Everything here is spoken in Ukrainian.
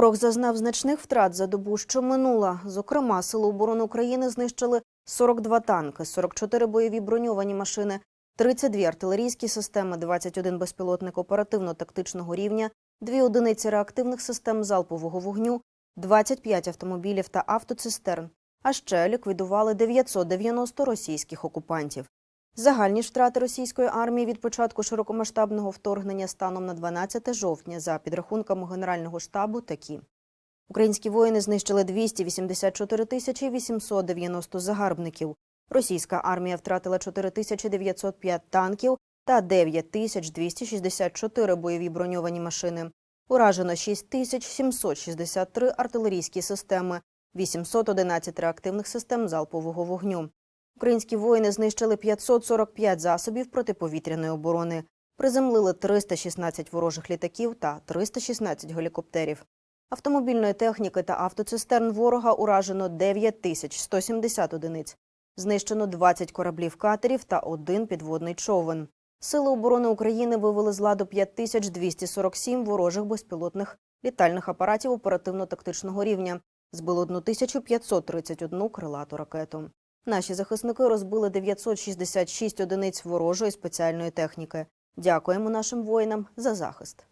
Ворог зазнав значних втрат за добу, що минула. Зокрема, Сили оборони України знищили 42 танки, 44 бойові броньовані машини, 32 артилерійські системи, 21 безпілотник оперативно-тактичного рівня, 2 одиниці реактивних систем залпового вогню, 25 автомобілів та автоцистерн. А ще ліквідували 990 російських окупантів. Загальні втрати російської армії від початку широкомасштабного вторгнення станом на 12 жовтня за підрахунками Генерального штабу такі. Українські воїни знищили 284 тисячі 890 загарбників. Російська армія втратила 4905 танків та 9264 бойові броньовані машини. Уражено 6763 артилерійські системи, 811 реактивних систем залпового вогню. Українські воїни знищили 545 засобів протиповітряної оборони, приземлили 316 ворожих літаків та 316 гелікоптерів. Автомобільної техніки та автоцистерн ворога уражено 9170 одиниць. Знищено 20 кораблів катерів та один підводний човен. Сили оборони України вивели з ладу 5247 ворожих безпілотних літальних апаратів оперативно-тактичного рівня. Збили 1531 крилату ракету. Наші захисники розбили 966 одиниць ворожої спеціальної техніки. Дякуємо нашим воїнам за захист.